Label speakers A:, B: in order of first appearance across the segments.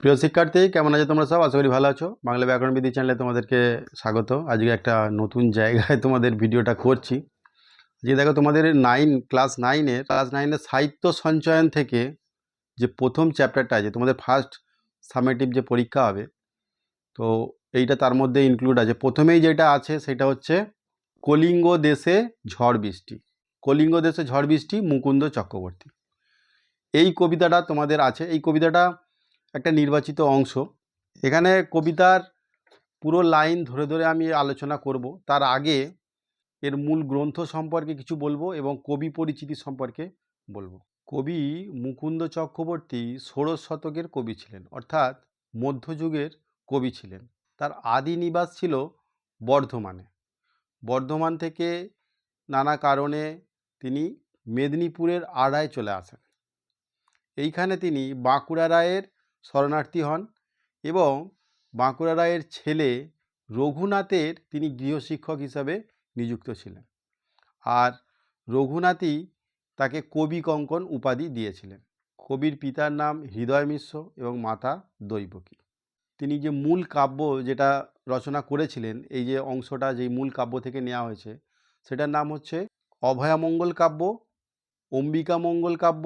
A: প্রিয় শিক্ষার্থী, কেমন আছো তোমরা সব? আশা করি ভালো আছো। বাংলা ব্যাকরণ বিধি চ্যানেলে তোমাদেরকে স্বাগত। আজকে একটা নতুন জায়গায় তোমাদের ভিডিওটা করছি। যে দেখো, তোমাদের নাইন ক্লাস নাইনের ক্লাস নাইনের সাহিত্য সঞ্চয়ন থেকে যে প্রথম চ্যাপ্টারটা আছে, তোমাদের ফার্স্ট সামেটিভ যে পরীক্ষা হবে, তো এইটা তার মধ্যে ইনক্লুড আছে। প্রথমেই যেটা আছে, সেটা হচ্ছে কলিঙ্গ দেশে ঝড় বৃষ্টি। কলিঙ্গ দেশে ঝড় বৃষ্টি, মুকুন্দ চক্রবর্তী। এই কবিতাটা তোমাদের আছে। এই কবিতাটা একটা নির্বাচিত অংশ। এখানে কবিতার পুরো লাইন ধরে ধরে আমি আলোচনা করব। তার আগে এর মূল গ্রন্থ সম্পর্কে কিছু বলব এবং কবি পরিচিতি সম্পর্কে বলব। কবি মুকুন্দ চক্রবর্তী ষোড়শ শতকের কবি ছিলেন, অর্থাৎ মধ্যযুগের কবি ছিলেন। তার আদি নিবাস ছিল বর্ধমানে। বর্ধমান থেকে নানা কারণে তিনি মেদিনীপুরের আড়ায় চলে আসেন। এইখানে তিনি বাঁকুড়া রায়ের শরণার্থী হন এবং বাঁকুড়া রায়ের ছেলে রঘুনাথের তিনি গৃহশিক্ষক হিসাবে নিযুক্ত ছিলেন। আর রঘুনাথই তাকে কবি কঙ্কন উপাধি দিয়েছিলেন। কবির পিতার নাম হৃদয় মিশ্র এবং মাতা দৈবকী। তিনি যে মূল কাব্য যেটা রচনা করেছিলেন, এই যে অংশটা যেই মূল কাব্য থেকে নেওয়া হয়েছে, সেটার নাম হচ্ছে অভয়ামঙ্গল কাব্য, অম্বিকা মঙ্গল কাব্য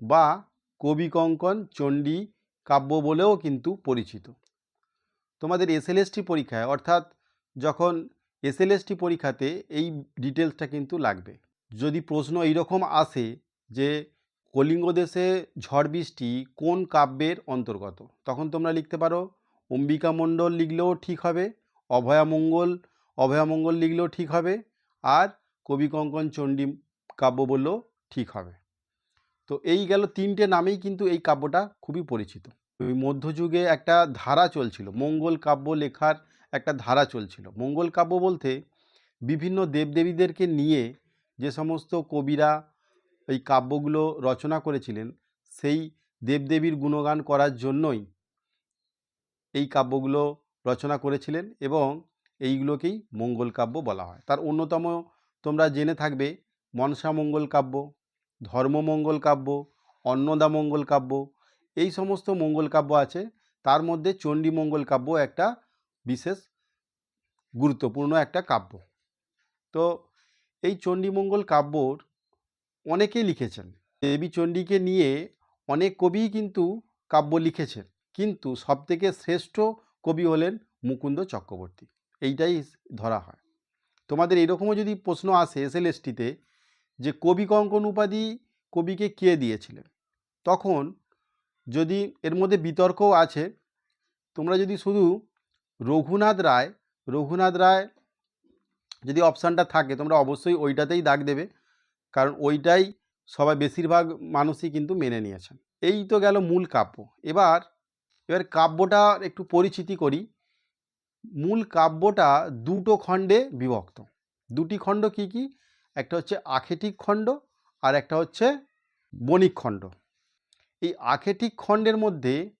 A: বা কবি কঙ্কন চণ্ডী কাব্য বলেও কিন্তু পরিচিত। তোমাদের এসএলএসটি পরীক্ষায়, অর্থাৎ যখন এসএলএসটি পরীক্ষাতে এই ডিটেলসটা কিন্তু লাগবে। যদি প্রশ্ন এইরকম আসে যে কলিঙ্গ দেশে ঝড় বৃষ্টি কোন কাব্যের অন্তর্গত, তখন তোমরা লিখতে পারো, অম্বিকা মণ্ডল লিখলেও ঠিক হবে অভয়ামঙ্গল অভয়ামঙ্গল লিখলেও ঠিক হবে, আর কবি কঙ্কন চণ্ডী কাব্য বললেও ঠিক হবে। তো এই গেল তিনটে নামেই কিন্তু এই কাব্যটা খুবই পরিচিত। ওই মধ্যযুগে একটা ধারা চলছিল, মঙ্গল কাব্য লেখার একটা ধারা চলছিল। মঙ্গল কাব্য বলতে বিভিন্ন দেবদেবীদেরকে নিয়ে যে সমস্ত কবিরা এই কাব্যগুলো রচনা করেছিলেন, সেই দেবদেবীর গুণগান করার জন্যই এই কাব্যগুলো রচনা করেছিলেন এবং এইগুলোকেই মঙ্গল কাব্য বলা হয়। তার অন্যতম তোমরা জেনে থাকবে মনসা মঙ্গল কাব্য। ধর্মমঙ্গল কাব্য, অন্নদা মঙ্গল কাব্য, এই সমস্ত মঙ্গল কাব্য আছে। তার মধ্যে চণ্ডী মঙ্গল কাব্য একটা বিশেষ গুরুত্বপূর্ণ একটা কাব্য। তো এই চণ্ডীমঙ্গল কাব্যর অনেকেই লিখেছেন। দেবী চণ্ডীকে নিয়ে অনেক কবিই কিন্তু কাব্য লিখেছেন। কিন্তু সবথেকে শ্রেষ্ঠ কবি হলেন মুকুন্দ চক্রবর্তী। এইটাই ধরা হয়। তোমাদের এরকমও যদি প্রশ্ন আসে এসএলএসটিতে যে কবি কঙ্কন উপাধি কবিকে কে দিয়েছিলেন? তখন যদি এর মধ্যে বিতর্কও আছে, তোমরা যদি শুধু রঘুনাথ রায় রঘুনাথ রায় যদি অপশানটা থাকে, তোমরা অবশ্যই ওইটাতেই দাগ দেবে। কারণ ওইটাই সবাই বেশিরভাগ মানুষই কিন্তু মেনে নিয়েছেন। এই তো গেল মূল কাব্য। এবার এবার কাব্যটা একটু পরিচিতি করি। মূল কাব্যটা দুটো খণ্ডে বিভক্ত। দুটি খণ্ড কি কি? একটা হচ্ছে আখেটিক খণ্ড আর একটা হচ্ছে বণিক খণ্ড। এই আখেটিক খণ্ডের মধ্যে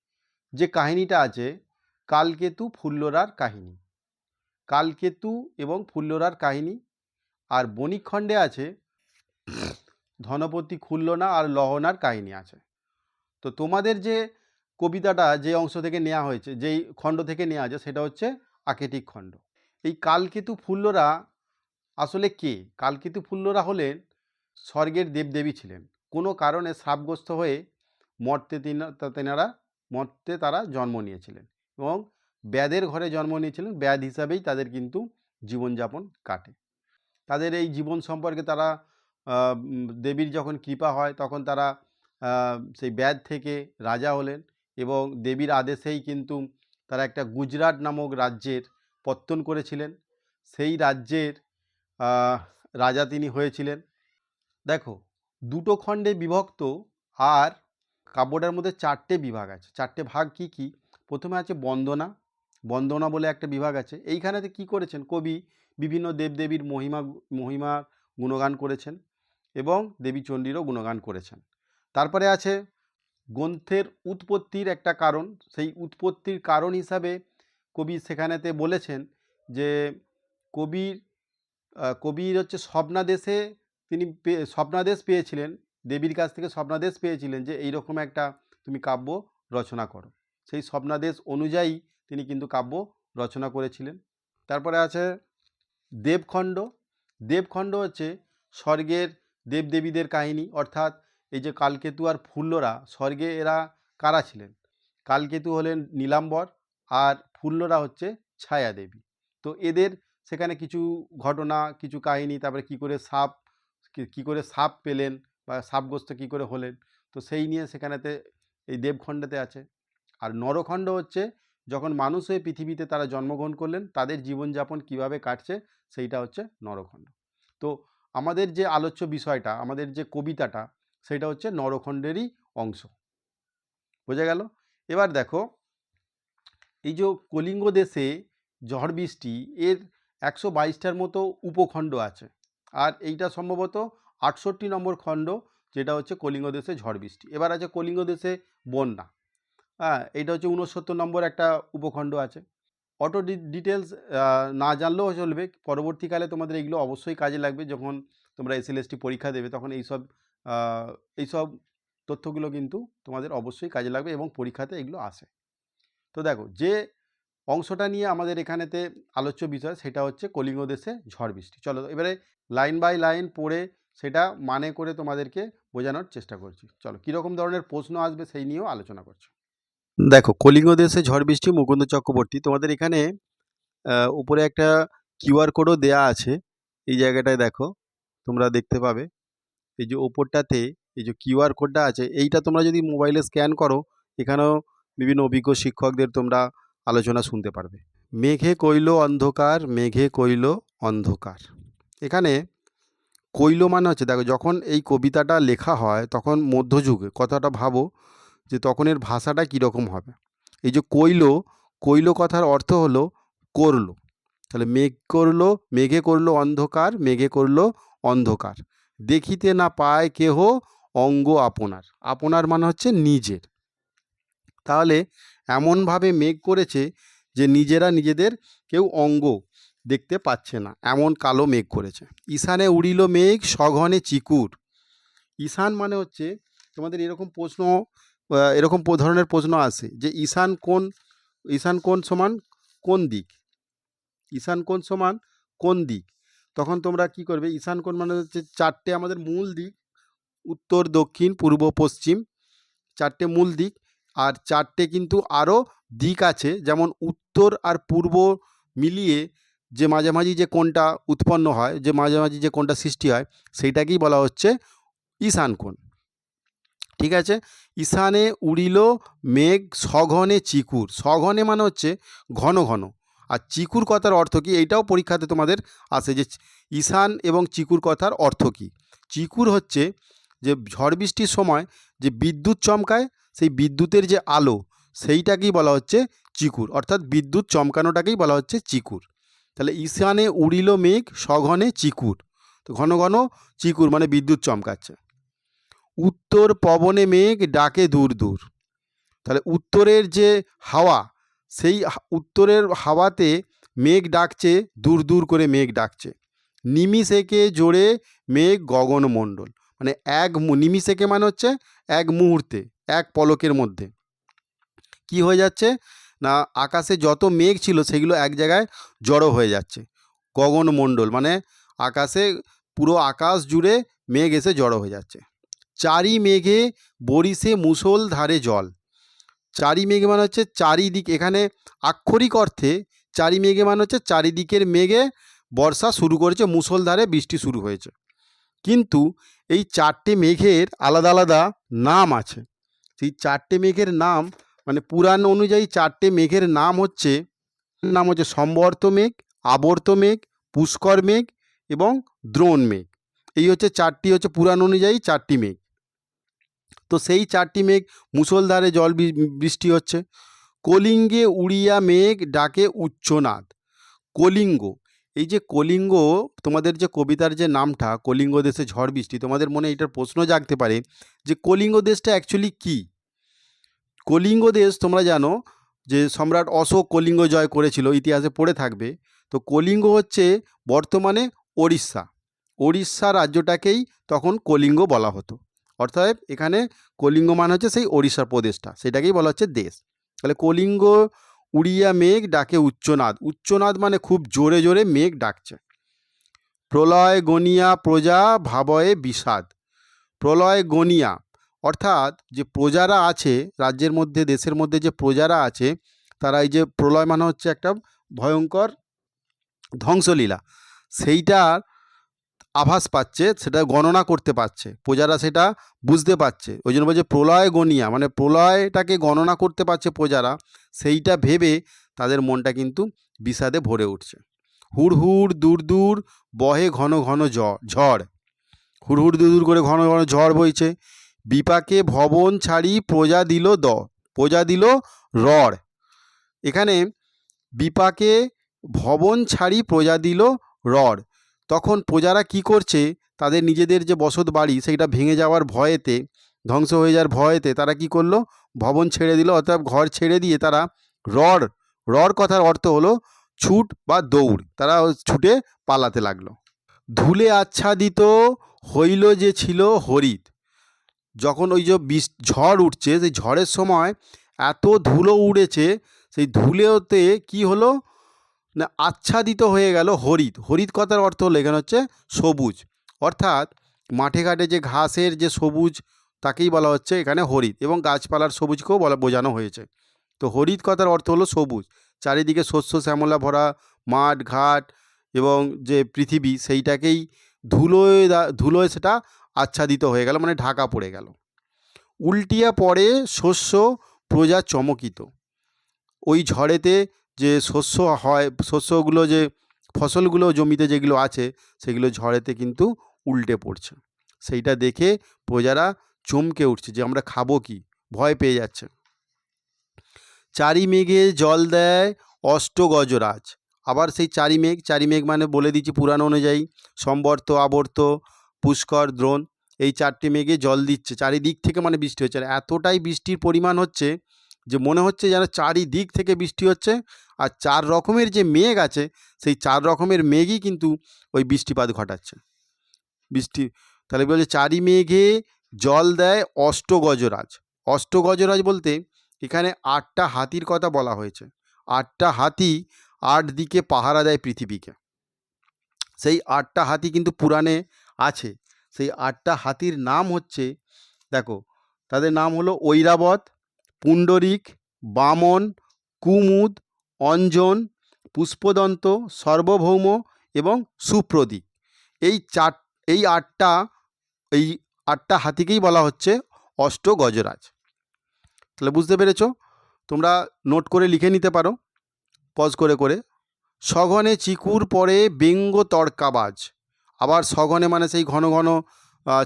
A: যে কাহিনীটা আছে, কালকেতু ফুল্লরার কাহিনী। কালকেতু এবং ফুল্লরার কাহিনী আর বণিক খণ্ডে আছে, ধনপতি খুল্লনা আর লহনার কাহিনী আছে। তো তোমাদের যে কবিতাটা যে অংশ থেকে নেওয়া হয়েছে, যেই খণ্ড থেকে নেওয়া আছে, সেটা হচ্ছে আকেটিক খণ্ড। এই কালকেতু ফুল্লরা আসলে কে? কালকেতু ফুল্লরা হলেন স্বর্গের দেবদেবী ছিলেন। কোনো কারণে শ্রাপগ্রস্ত হয়ে মর্তে তেনারা, মর্তে তারা জন্ম নিয়েছিলেন এবং ব্যাদের ঘরে জন্ম নিয়েছিলেন। ব্যাদ হিসাবেই তাদের কিন্তু জীবনযাপন কাটে। তাদের এই জীবন সম্পর্কে তারা দেবীর যখন কৃপা হয় তখন তারা সেই ব্যাদ থেকে রাজা হলেন এবং দেবীর আদেশেই কিন্তু তারা একটা গুজরাট নামক রাজ্যের পত্তন করেছিলেন। সেই রাজ্যের রাজা তিনি হয়েছিলেন। দেখো, দুটো খণ্ডে বিভক্ত আর কাব্যটার মধ্যে চারটে বিভাগ আছে। চারটে ভাগ কি কি? প্রথমে আছে বন্দনা। বন্দনা বলে একটা বিভাগ আছে। এইখানেতে কি করেছেন? কবি বিভিন্ন দেবদেবীর মহিমা মহিমা গুণগান করেছেন এবং দেবী চণ্ডীরও গুণগান করেছেন। তারপরে আছে গ্রন্থের উৎপত্তির একটা কারণ। সেই উৎপত্তির কারণ হিসাবে কবি সেখানেতে বলেছেন যে কবির কবির হচ্ছে স্বপ্নাদেশে তিনি স্বপ্নাদেশ পেয়েছিলেন। দেবীর কাছ থেকে স্বপ্নাদেশ পেয়েছিলেন যে, এইরকম একটা তুমি কাব্য রচনা করো। সেই স্বপ্নাদেশ অনুযায়ী তিনি কিন্তু কাব্য রচনা করেছিলেন। তারপরে আছে দেবখণ্ড। দেবখণ্ড হচ্ছে স্বর্গের দেবদেবীদের কাহিনী। অর্থাৎ এই যে কালকেতু আর ফুল্লরা, স্বর্গে এরা কারা ছিলেন? কালকেতু হলেন নীলাম্বর আর ফুল্লরা হচ্ছে ছায়াদেবী। তো এদের সেখানে কিছু ঘটনা, কিছু কাহিনী, তারপরে কি করে সাপ, কি- করে সাপ পেলেন বা সাপগ্রস্ত কি করে হলেন। তো সেই নিয়ে সেখানেতে, এই দেবখণ্ডেতে আছে। আর নরখণ্ড হচ্ছে যখন মানুষ হয়ে পৃথিবীতে তারা জন্মগ্রহণ করলেন, তাদের জীবনযাপন কীভাবে কাটছে, সেইটা হচ্ছে নরখণ্ড। তো আমাদের যে আলোচ্য বিষয়টা, আমাদের যে কবিতাটা, সেটা হচ্ছে নরখণ্ডেরই অংশ। বোঝা গেল? এবার দেখো, এই যে কলিঙ্গ দেশে ঝড় বৃষ্টি, এর একশো বাইশটার মতো উপখণ্ড আছে। আর এইটা সম্ভবত আটষট্টি নম্বর খণ্ড, যেটা হচ্ছে কলিঙ্গ দেশে ঝড় বৃষ্টি। এবার আছে কলিঙ্গ দেশে বন্যা। হ্যাঁ এইটা হচ্ছে উনসত্তর নম্বর একটা উপখণ্ড আছে। অটো ডিটেলস না জানলেও চলবে। পরবর্তীকালে তোমাদের এগুলো অবশ্যই কাজে লাগবে। যখন তোমরা এসএলএসটি পরীক্ষা দেবে, তখন এইসব এইসব তথ্যগুলো কিন্তু তোমাদের অবশ্যই কাজে লাগবে এবং পরীক্ষাতে এগুলো আসে। তো দেখো, যে অংশটা নিয়ে আমাদের এখানেতে আলোচ্য বিষয় সেটা হচ্ছে কলিঙ্গ দেশে ঝড় বৃষ্টি। চলো এবারে লাইন বাই লাইন পড়ে সেটা মানে করে তোমাদেরকে বোঝানোর চেষ্টা করছি। চলো কীরকম ধরনের প্রশ্ন আসবে সেই নিয়েও আলোচনা করছি। দেখো কলিঙ্গ দেশে ঝড় বৃষ্টি, মুকুন্দ চক্রবর্তী, তোমাদের এখানে উপরে একটা কিউআর কোডও দেয়া আছে। এই জায়গাটায় দেখো, তোমরা দেখতে পাবে। এই যে ওপরটাতে এই যে কিউআর কোডটা আছে, এইটা তোমরা যদি মোবাইলে স্ক্যান করো, এখানেও বিভিন্ন অভিজ্ঞ শিক্ষকদের তোমরা আলোচনা শুনতে পারবে। মেঘে কইল অন্ধকার, মেঘে কইল অন্ধকার। এখানে কইল মানে হচ্ছে, দেখো যখন এই কবিতাটা লেখা হয়, তখন মধ্যযুগে কথাটা ভাবো যে তখন এর ভাষাটা কীরকম হবে। এই যে কইল কইল কথার অর্থ হলো করল। তাহলে মেঘ করল, মেঘে করল অন্ধকার, মেঘে করল অন্ধকার। দেখিতে না পায় কেহ অঙ্গ আপনার। আপনার মানে হচ্ছে নিজের। তাহলে এমনভাবে মেঘ করেছে যে নিজেরা নিজেদের কেউ অঙ্গ দেখতে পাচ্ছে না। এমন কালো মেঘ করেছে। ঈশানে উড়িল মেঘ, সঘনে চিকুর। ঈশান মানে হচ্ছে তোমাদের এরকম প্রশ্ন এরকম ধরনের প্রশ্ন আসে যে ঈশান কোন ঈশান কোন সমান কোন দিক? ঈশান কোন সমান কোন দিক? তখন তোমরা কি করবে? ঈশান কোণ মানে হচ্ছে চারটে আমাদের মূল দিক, উত্তর, দক্ষিণ, পূর্ব, পশ্চিম, চারটে মূল দিক। আর চারটে কিন্তু আরও দিক আছে। যেমন উত্তর আর পূর্ব মিলিয়ে যে মাঝামাঝি যে কোণটা উৎপন্ন হয়, যে মাঝামাঝি যে কোণটা সৃষ্টি হয়, সেইটাকেই বলা হচ্ছে ঈশান কোণ। ঠিক আছে? ঈশানে উড়িল মেঘ সঘনে চিকুর। সঘনে মানে হচ্ছে ঘন ঘন। আর চিকুর কথার অর্থ কী? এইটাও পরীক্ষাতে তোমাদের আসে যে ঈশান এবং চিকুর কথার অর্থ কী? চিকুর হচ্ছে যে ঝড় বৃষ্টির সময় যে বিদ্যুৎ চমকায় সেই বিদ্যুতের যে আলো, সেইটাকেই বলা হচ্ছে চিকুর। অর্থাৎ বিদ্যুৎ চমকানোটাকেই বলা হচ্ছে চিকুর। তাহলে ঈশানে উড়িল মেঘ, সঘনে চিকুর। তো ঘন ঘন চিকুর মানে বিদ্যুৎ চমকাচ্ছে। উত্তর পবনে মেঘ ডাকে দূর দূর। তাহলে উত্তরের যে হাওয়া, সেই উত্তরের হাওয়াতে মেঘ ডাকছে, দূর দূর করে মেঘ ডাকছে। নিমিষেকে জোরে মেঘ গগনমণ্ডল। মানে এক নিমিষেকে মানে হচ্ছে এক মুহূর্তে। এক পলকের মধ্যে। কি হয়ে যাচ্ছে? না, আকাশে যত মেঘ ছিল সেগুলো এক জায়গায় জড়ো হয়ে যাচ্ছে। গগনমণ্ডল মানে আকাশে পুরো আকাশ জুড়ে মেঘ এসে জড়ো হয়ে যাচ্ছে। চারি মেঘে বরিশে মুষল ধারে জল। চারি মেঘে মানে হচ্ছে চারিদিক, এখানে আক্ষরিক অর্থে চারি মেঘে মানে হচ্ছে চারিদিকের মেঘে বর্ষা শুরু করেছে মুষলধারে বৃষ্টি শুরু হয়েছে। কিন্তু এই চারটে মেঘের আলাদা আলাদা নাম আছে। সেই চারটে মেঘের নাম মানে পুরাণ অনুযায়ী চারটে মেঘের নাম হচ্ছে নাম হচ্ছে সম্বর্ত মেঘ, আবর্ত মেঘ, পুষ্কর মেঘ এবং দ্রোণ মেঘ। এই হচ্ছে চারটি, হচ্ছে পুরাণ অনুযায়ী চারটি মেঘ। তো সেই চারটি মেঘ মুষলধারে জল বৃষ্টি হচ্ছে। কলিঙ্গে উড়িয়া মেঘ ডাকে উচ্চনাদ। কলিঙ্গ, এই যে কলিঙ্গ, তোমাদের যে কবিতার যে নামটা, কলিঙ্গ দেশে ঝড় বৃষ্টি, তোমাদের মনে এটার প্রশ্ন জাগতে পারে যে কলিঙ্গ দেশটা অ্যাকচুয়ালি কী? কলিঙ্গ দেশ তোমরা জানো যে সম্রাট অশোক কলিঙ্গ জয় করেছিল, ইতিহাসে পড়ে থাকবে। তো কলিঙ্গ হচ্ছে বর্তমানে ওড়িশা। ওড়িশা রাজ্যটাকেই তখন কলিঙ্গ বলা হতো। অর্থাৎ এখানে কলিঙ্গ মানে হচ্ছে সেই ওড়িশা প্রদেশটা, সেটাকেই বলা হচ্ছে দেশ। তাহলে কলিঙ্গ উড়িয়া মেঘ ডাকে উচ্চনাদ। উচ্চনাদ মানে খুব জোরে জোরে মেঘ ডাকছে। প্রলয় গনিয়া প্রজা ভাবয়ে বিষাদ। প্রলয় গনিয়া অর্থাৎ যে প্রজারা আছে, রাজ্যের মধ্যে, দেশের মধ্যে যে প্রজারা আছে, তারা এই যে প্রলয় মানে হচ্ছে একটা ভয়ঙ্কর ধ্বংসলীলা। সেইটার আভাস পাচ্ছে, সেটা গণনা করতে পারছে, প্রজারা সেটা বুঝতে পারছে। ওই জন্য বলছে প্রলয় গণিয়া মানে প্রলয়টাকে গণনা করতে পারছে প্রজারা, সেইটা ভেবে তাদের মনটা কিন্তু বিষাদে ভরে উঠছে। হুড় হুড়, দূর দূর, বহে ঘন ঘন ঝড়। হুড় হুড়, দূর দূর করে ঘন ঘন ঝড় বইছে। বিপাকে ভবন ছাড়ি প্রজা দিল দ, প্রজা দিল রড়। এখানে বিপাকে ভবন ছাড়ি প্রজা দিল রড়। তখন প্রজারা কি করছে? তাদের নিজেদের যে বসত বাড়ি, সেইটা ভেঙে যাওয়ার ভয়েতে, ধ্বংস হয়ে যাওয়ার ভয়েতে তারা কি করল? ভবন ছেড়ে দিল, অর্থাৎ ঘর ছেড়ে দিয়ে তারা রড় রড় কথার অর্থ হলো ছুট বা দৌড়। তারা ছুটে পালাতে লাগল। ধুলে আচ্ছাদিত হইল যে ছিল হরিত। যখন ওই যে বিষ, ঝড় উঠছে, সেই ঝড়ের সময় এত ধুলো উড়েছে, সেই ধুলোতে কি হলো? না, আচ্ছাদিত হয়ে গেল হরিত। হরিত কথার অর্থ হলো, এখানে হচ্ছে সবুজ। অর্থাৎ মাঠে ঘাটে যে ঘাসের যে সবুজ, তাকেই বলা হচ্ছে এখানে হরিত এবং গাছপালার সবুজকেও বলা, বোঝানো হয়েছে। তো হরিত কথার অর্থ হলো সবুজ। চারিদিকে শস্য, শ্যামলা ভরা মাঠ, ঘাট এবং যে পৃথিবী, সেইটাকেই ধুলোয় ধুলোয় সেটা আচ্ছাদিত হয়ে গেল মানে ঢাকা পড়ে গেল। উল্টিয়া পড়ে শস্য প্রজা চমকিত। ওই ঝড়েতে যে শস্য হয়, শস্যগুলো যে, ফসলগুলো জমিতে যেগুলো আছে, সেগুলো ঝড়েতে কিন্তু উল্টে পড়ছে। সেইটা দেখে প্রজারা চমকে উঠছে যে, আমরা খাব কি? ভয় পেয়ে যাচ্ছে। চারি মেঘে জল দেয় অষ্ট গজরাজ আবার সেই চারি মেঘ চারি মেঘ মানে বলে দিচ্ছি পুরাণ অনুযায়ী, সম্বর্ত, আবর্ত পুষ্কর দ্রোণ, এই চারটি মেঘে জল দিচ্ছে। চারিদিক থেকে মানে বৃষ্টি হচ্ছে। আর এতটাই বৃষ্টির পরিমাণ হচ্ছে যে মনে হচ্ছে যেন চারিদিক থেকে বৃষ্টি হচ্ছে। আর চার রকমের যে মেঘ আছে, সেই চার রকমের মেঘই কিন্তু ওই বৃষ্টিপাত ঘটাচ্ছে। বৃষ্টি, তাহলে বলছে চারি মেঘে জল দেয় অষ্ট গজরাজ অষ্ট বলতে এখানে আটটা হাতির কথা বলা হয়েছে। আটটা হাতি আট দিকে পাহারা দেয় পৃথিবীকে। সেই আটটা হাতি কিন্তু পুরাণে আছে। সেই আটটা হাতির নাম হচ্ছে, দেখো, তাদের নাম হলো ঐরাবত, পুণ্ডরিক, বামন, কুমুদ, অঞ্জন, পুষ্পদন্ত, সর্বভৌম এবং সুপ্রদীপ। এই চার, এই আটটা এই আটটা হাতিকেই বলা হচ্ছে অষ্ট গজরাজ তাহলে বুঝতে পেরেছ? তোমরা নোট করে লিখে নিতে পারো। পজ করে করে, সঘনে চিকুর পরে ব্যঙ্গ তড়কাবাজ আবার সঘনে মানে সেই ঘন ঘন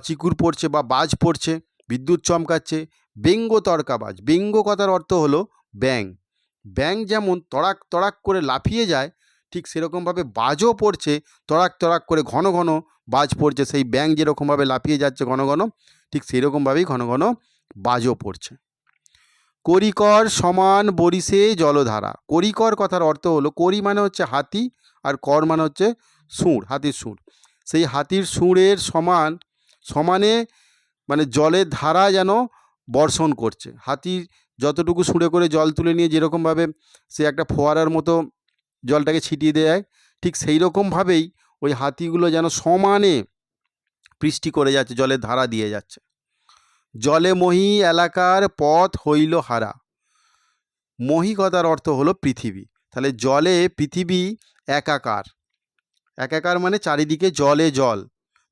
A: চিকুর পড়ছে বা বাজ পড়ছে, বিদ্যুৎ চমকাচ্ছে ব্যঙ্গ তড়কাবাজ ব্যঙ্গ কথার অর্থ হলো ব্যাং ব্যাং যেমন তড়াক তড়াক করে লাফিয়ে যায়, ঠিক সেরকমভাবে বাজও পড়ছে, তড়াক তড়াক করে ঘন ঘন বাজ পড়ছে, সেই ব্যাং যেরকমভাবে লাফিয়ে যাচ্ছে ঘন ঘন, ঠিক সেরকমভাবেই ঘন ঘন বাজও পড়ছে। করিকর সমান বরিশে জলধারা। করিকর কথার অর্থ হলো করি মানে হচ্ছে হাতি, আর কর মানে হচ্ছে সুঁড়, হাতির সুঁড়। সেই হাতির সুঁড়ের সমান, সমানে মানে জলের ধারা যেন বর্ষণ করছে। হাতির যতটুকু সুঁড়ে করে জল তুলে নিয়ে যেরকমভাবে সে একটা ফোয়ারার মতো জলটাকে ছিটিয়ে দেয়, ঠিক সেই রকমভাবেই ওই হাতিগুলো যেন সমানে বৃষ্টি করে যাচ্ছে, জলের ধারা দিয়ে যাচ্ছে। জলে মহি এলাকার পথ হইল হারা। মহি কথার অর্থ হলো পৃথিবী। তাহলে জলে পৃথিবী একাকার। একাকার মানে চারিদিকে জলে জল।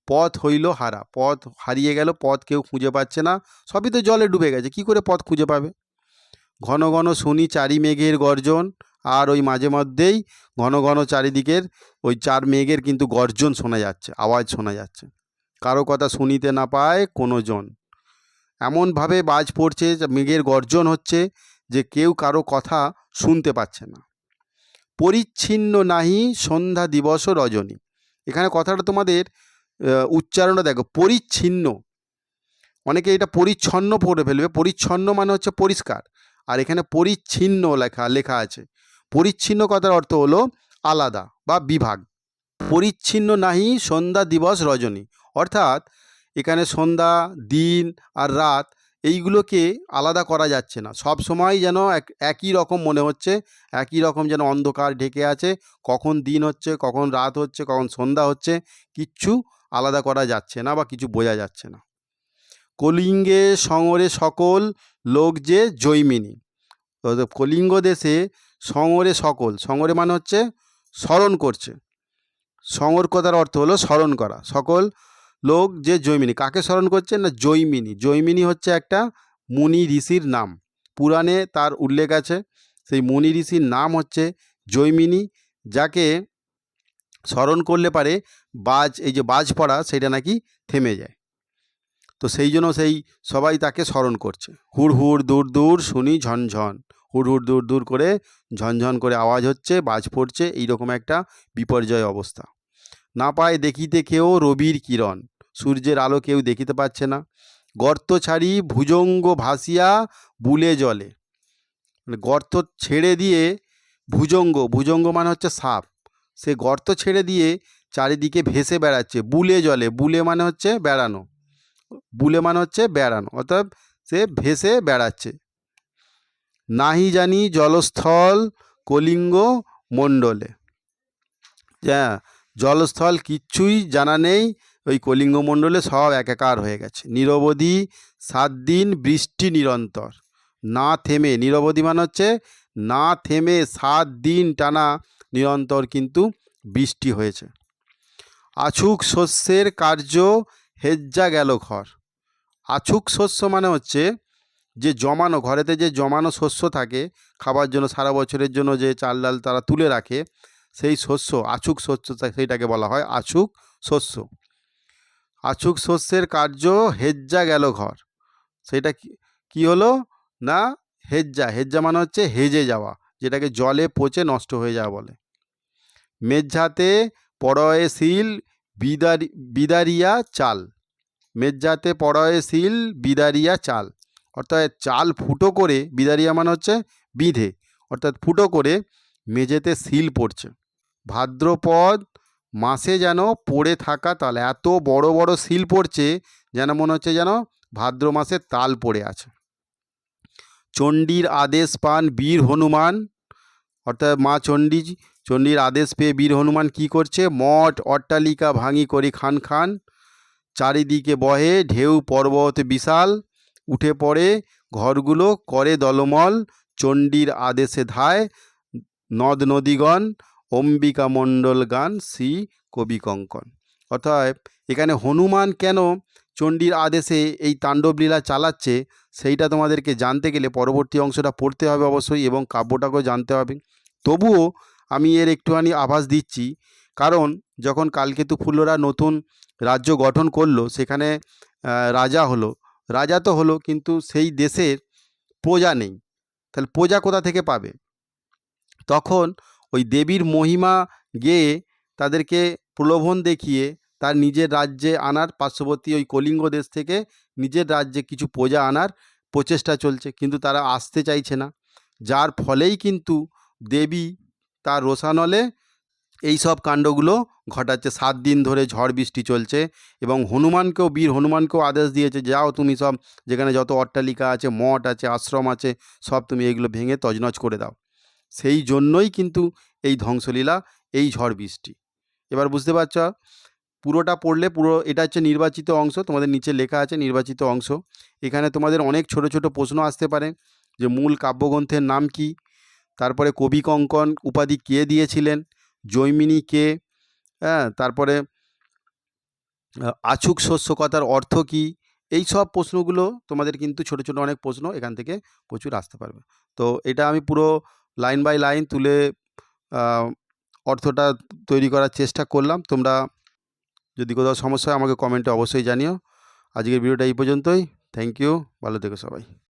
A: পথ হইল হারা। পথ হারিয়ে গেল, পথ কেউ খুঁজে পাচ্ছে না। সবই তো জলে ডুবে গেছে। কি করে পথ খুঁজে পাবে? ঘন ঘন শুনি চারি মেঘের গর্জন, আর ওই মাঝে মধ্যেই ঘন ঘন চারিদিকের ওই চার মেঘের কিন্তু গর্জন শোনা যাচ্ছে, আওয়াজ শোনা যাচ্ছে। কারও কথা শুনিতে না পায় কোনো জন। এমনভাবে বাজ পড়ছে মেঘের গর্জন হচ্ছে যে কেউ কারও কথা শুনতে পাচ্ছে না। পরিচ্ছিন্ন নাহি সন্ধ্যা দিবস রজনী। এখানে কথাটা তোমাদের উচ্চারণটা দেখো, পরিচ্ছিন্ন। অনেকে এটা পরিচ্ছন্ন পড়ে ফেলবে। পরিচ্ছন্ন মানে হচ্ছে পরিষ্কার। আর এখানে পরিচ্ছিন্ন লেখা লেখা আছে। পরিচ্ছিন্ন কথার অর্থ হলো আলাদা বা বিভাগ। পরিচ্ছিন্ন নাহি সন্ধ্যা দিবস রজনী। অর্থাৎ এখানে সন্ধ্যা, দিন আর রাত এইগুলোকে আলাদা করা যাচ্ছে না। সব সময় যেন এক, একই রকম মনে হচ্ছে, একই রকম যেন অন্ধকার ঢেকে আছে, কখন দিন হচ্ছে, কখন রাত হচ্ছে, কখন সন্ধ্যা হচ্ছে, কিচ্ছু আলাদা করা যাচ্ছে না বা কিছু বোঝা যাচ্ছে না। কলিঙ্গে সঙরে সকল লোক যে জৈমিনী। কলিঙ্গ দেশে সঙরে সকল সঙরে মানে হচ্ছে স্মরণ করছে। সঙর কথার অর্থ হলো স্মরণ করা। সকল লোক যে জৈমিনী, কাকে স্মরণ করছে না? জৈমিনী। জৈমিনী হচ্ছে একটা মুনি ঋষির নাম। পুরাণে তার উল্লেখ আছে, সেই মুনি ঋষির নাম হচ্ছে জৈমিনী, যাকে স্মরণ করলে পারে বাজ, এই যে বাজ পড়া, সেটা নাকি থেমে যায়। তো সেই জন্য সেই সবাই তাকে স্মরণ করছে। হুড় হুড় দূর দূর শুনি ঝনঝন হুড় হুড় দূর দূর করে ঝনঝন করে আওয়াজ হচ্ছে, বাজ পড়ছে, এইরকম একটা বিপর্যয় অবস্থা। না পায় দেখিতে কেউ রবির কিরণ। সূর্যের আলো কেউ দেখিতে পাচ্ছে না। গর্ত ছাড়ি ভুজঙ্গ ভাসিয়া বুলে জলে। মানে গর্ত ছেড়ে দিয়ে ভুজঙ্গ ভুজঙ্গ মানে হচ্ছে সাপ। সে গর্ত ছেড়ে দিয়ে চারিদিকে ভেসে বেড়াচ্ছে, বুলে জলে। বুলে মানে হচ্ছে বেড়ানো। বুলে মানে হচ্ছে বেড়ানো, অর্থাৎ সে ভেসে বেড়াচ্ছে। নাহি জানি জলস্থল কলিঙ্গ মণ্ডলে। হ্যাঁ জলস্থল কিচ্ছুই জানা নেই। ওই কলিঙ্গ মণ্ডলে সব একাকার হয়ে গেছে। নিরবধি সাত দিন বৃষ্টি নিরন্তর। না থেমে, নিরবধি মানে হচ্ছে না থেমে সাত দিন টানা নিরন্তর কিন্তু বৃষ্টি হয়েছে। আছুক শস্যের কার্য হেজ্জা গেল ঘর। আছুক শস্য মানে হচ্ছে যে জমানো, ঘরেতে যে জমানো শস্য থাকে, খাবার জন্য, সারা বছরের জন্য যে চাল ডাল তারা তুলে রাখে, সেই শস্য, আছুক শস্য সেইটাকে বলা হয় আছুক শস্য। আছুক শস্যের কার্য হেজ্জা গেল ঘর। সেটা কি হলো? না, হেজ্জা। হেজ্জা মানে হচ্ছে হেজে যাওয়া, যেটাকে জলে পচে নষ্ট হয়ে যাওয়া বলে। পড়য়ে শিল, বিদারি, বিদারিয়া চাল। পড়য়ে শিল, বিদারিয়া চাল। অর্থাৎ চাল ফুটো করে, বিদারিয়া মানে হচ্ছে বিধে, অর্থাৎ ফুটো করে মেঝেতে শিল পড়ছে। ভাদ্রপদ মাসে যেন পড়ে থাকা তাল, এত বড় বড় শিল পড়ছে যেন মনে হচ্ছে যেন ভাদ্র মাসে তাল পড়ে আছে। চণ্ডীর আদেশ পান বীর হনুমান, অর্থাৎ মা চণ্ডী, চণ্ডীর আদেশ পেয়ে বীর হনুমান কি করছে? মঠ অট্টালিকা ভাঙি করি খান খান, চারিদিকে বহে ঢেউ পর্বত বিশাল, উঠে পড়ে ঘরগুলো, করে দলমল, চণ্ডীর আদেশে ধায় নদ নদীগণ অম্বিকা মণ্ডল গান, শ্রী কবি কঙ্কন। অর্থাৎ এখানে হনুমান কেন চণ্ডীর আদেশে এই তাণ্ডবলীলা চালাচ্ছে, সেইটা তোমাদেরকে জানতে গেলে পরবর্তী অংশটা পড়তে হবে অবশ্যই এবং কাব্যটাকেও জানতে হবে। তবুও আমি এর একটুখানি আভাস দিচ্ছি, কারণ যখন কালকেতু ফুল্লরা নতুন রাজ্য গঠন করল, সেখানে রাজা হলো। রাজা তো হলো, কিন্তু সেই দেশের প্রজা নেই। তাহলে প্রজা কোথা থেকে পাবে? তখন ওই দেবীর মহিমা গেয়ে তাদেরকে প্রলোভন দেখিয়ে তার নিজের রাজ্যে আনার, পার্শ্ববর্তী ওই কলিঙ্গ দেশ থেকে নিজের রাজ্যে কিছু প্রজা আনার প্রচেষ্টা চলছে, কিন্তু তারা আসতে চাইছে না। যার ফলেই কিন্তু দেবী তার রোষানলে এই সব কাণ্ডগুলো ঘটাচ্ছে। সাত দিন ধরে ঝড় বৃষ্টি চলছে এবং হনুমানকেও, বীর হনুমানকেও আদেশ দিয়েছে, যাও তুমি সব, যেখানে যত অট্টালিকা আছে, মঠ আছে, আশ্রম আছে, সব তুমি এগুলো ভেঙে তজনজ করে দাও। সেই জন্যই কিন্তু এই ধ্বংসলীলা, এই ঝড় বৃষ্টি। এবার বুঝতে পারছ, পুরোটা পড়লে পুরো, এটা হচ্ছে নির্বাচিত অংশ, তোমাদের নিচে লেখা আছে নির্বাচিত অংশ। এখানে তোমাদের অনেক ছোট ছোট প্রশ্ন আসতে পারে, যে মূল কাব্যগ্রন্থের নাম কি? তারপরে কবি কঙ্কন উপাধি কে দিয়েছিলেন? জৈমিনী কে? হ্যাঁ তারপরে আছুক শস্য কথার অর্থ কী? এই সব প্রশ্নগুলো তোমাদের কিন্তু ছোট ছোট অনেক প্রশ্ন এখান থেকে প্রচুর আসতে পারবে। তো এটা আমি পুরো লাইন বাই লাইন তুলে অর্থটা তৈরি করার চেষ্টা করলাম। তোমরা যদি কোথাও সমস্যা হয় আমাকে কমেন্টে অবশ্যই জানিও। আজকের ভিডিওটা এই পর্যন্তই। থ্যাংক ইউ ভালো থেকো সবাই।